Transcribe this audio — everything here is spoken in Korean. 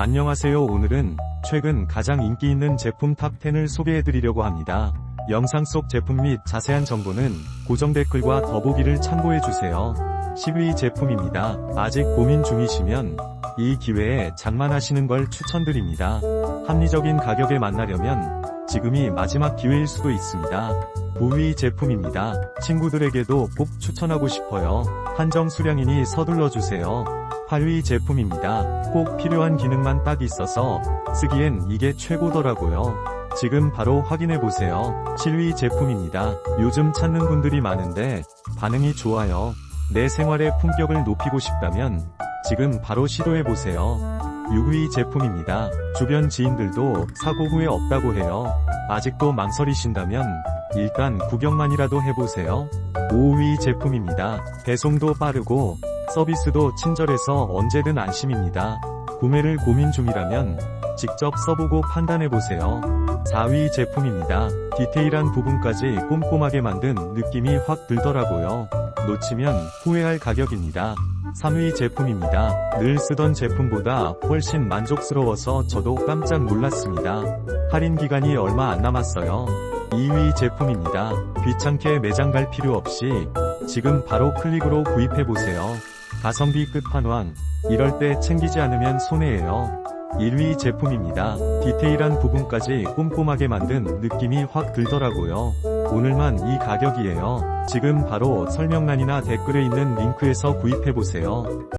안녕하세요 오늘은 최근 가장 인기 있는 제품 탑10을 소개해드리려고 합니다. 영상 속 제품 및 자세한 정보는 고정 댓글과 더보기를 참고해주세요. 10위 제품입니다. 아직 고민 중이시면 이 기회에 장만하시는 걸 추천드립니다. 합리적인 가격에 만나려면 지금이 마지막 기회일 수도 있습니다. 9위 제품입니다. 친구들에게도 꼭 추천하고 싶어요. 한정 수량이니 서둘러 주세요. 8위 제품입니다. 꼭 필요한 기능만 딱 있어서 쓰기엔 이게 최고더라고요. 지금 바로 확인해보세요. 7위 제품입니다. 요즘 찾는 분들이 많은데 반응이 좋아요. 내 생활의 품격을 높이고 싶다면 지금 바로 시도해보세요. 6위 제품입니다. 주변 지인들도 사고 후에 없다고 해요. 아직도 망설이신다면 일단 구경만이라도 해보세요. 5위 제품입니다. 배송도 빠르고 서비스도 친절해서 언제든 안심입니다. 구매를 고민 중이라면 직접 써보고 판단해보세요. 4위 제품입니다. 디테일한 부분까지 꼼꼼하게 만든 느낌이 확 들더라고요. 놓치면 후회할 가격입니다. 3위 제품입니다. 늘 쓰던 제품보다 훨씬 만족스러워서 저도 깜짝 놀랐습니다. 할인 기간이 얼마 안 남았어요. 2위 제품입니다. 귀찮게 매장 갈 필요 없이 지금 바로 클릭으로 구입해보세요. 가성비 끝판왕. 이럴 때 챙기지 않으면 손해예요. 1위 제품입니다. 디테일한 부분까지 꼼꼼하게 만든 느낌이 확 들더라고요. 오늘만 이 가격이에요. 지금 바로 설명란이나 댓글에 있는 링크에서 구입해보세요.